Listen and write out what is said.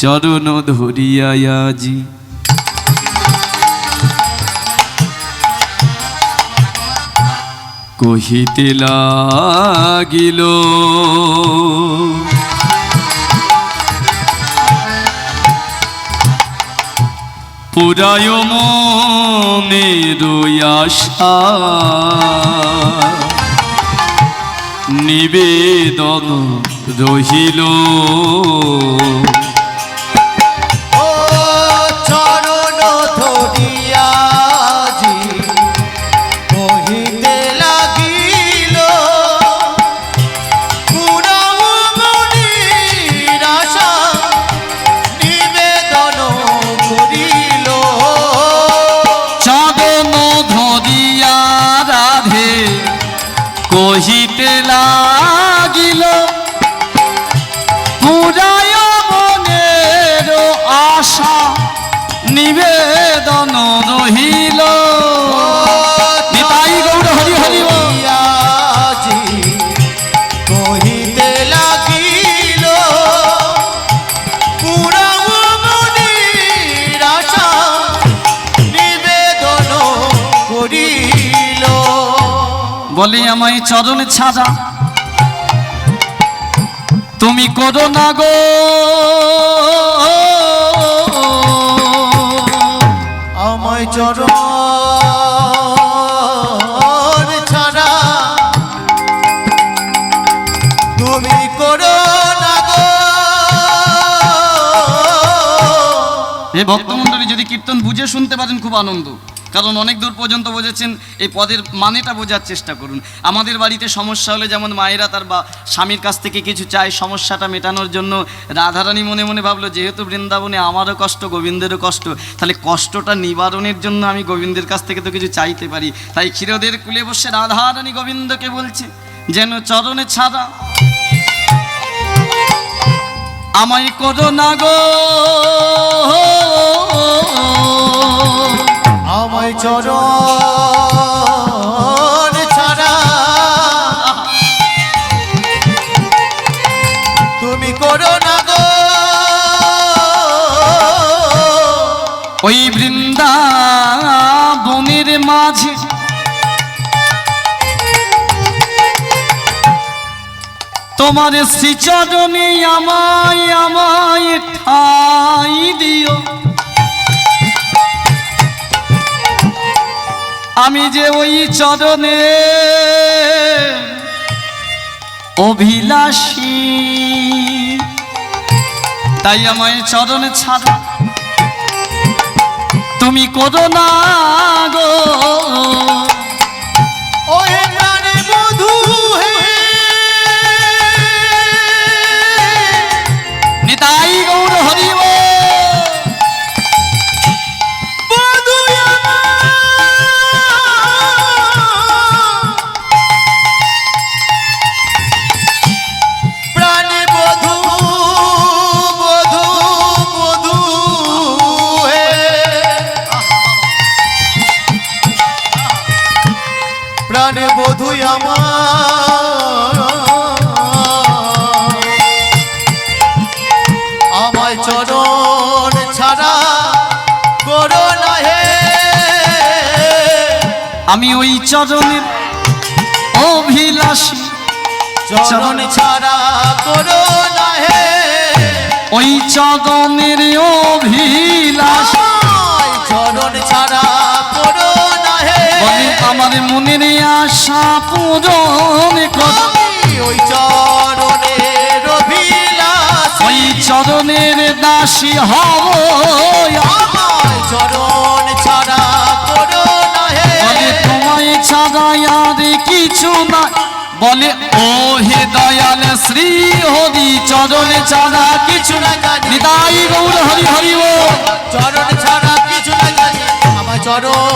চরণ ধরিয়া আজি। কহিতে লাগিল পুরায় মনের আশা নিবেদন রহিল। নিবেদন রহিল। নিতাই গৌর হরি হরি বল। ধরিয়াজি কহিতে লাগিল পুরাও মনির আশা নিবেদন করিল। বলে আমায় চরণ ছাড়া তুমি করো না গো। এই ভক্তমণ্ডলী যদি কীর্তন বুঝে শুনতে পারেন, খুব আনন্দ। কারণ অনেক দূর পর্যন্ত বুঝেছেন এই পদের মানেটা বোঝার চেষ্টা করুন। আমাদের বাড়িতে সমস্যা হলে যেমন মায়েরা তার বা স্বামীর কাছ থেকে কিছু চায়, সমস্যাটা মেটানোর জন্য রাধারানী মনে মনে ভাবলো, যেহেতু বৃন্দাবনে আমারও কষ্ট, গোবিন্দেরও কষ্ট, তাহলে কষ্টটা নিবারণের জন্য আমি গোবিন্দের কাছ থেকে তো কিছু চাইতে পারি। তাই ক্ষীরদের কুলে বসে রাধারানী গোবিন্দকে বলছে, যেন চরণে ছাড়া আমায় করো না গো। চরণ ছাড়া তুমি করো না গো। ওই বৃন্দাবনের মাঝে তোমার শ্রীচরণে আমায় আমায় ঠাই দিও। আমি যে ওই চরণে অভিলাষী তাই আমায় চরণে ছাড়া। তুমি করো না গো। আমি ওই চরণের অভিলাষী। চরণ ছাড়া করো না হে ওই চরণের অভিলাষ। চরণ ছাড়া করো না হে আমার মনের আশা পূরণ কর। ওই চরণের অভিলাষ। ওই চরণের দাসী হব। চরণ কিছু না বলে ও হে দয়াল শ্রী হরি, চরণে ছাড়া কিছু না নিতাই গৌর হরি হরি ও। চরণ ছাড়া কিছু না জানি আমার চরণ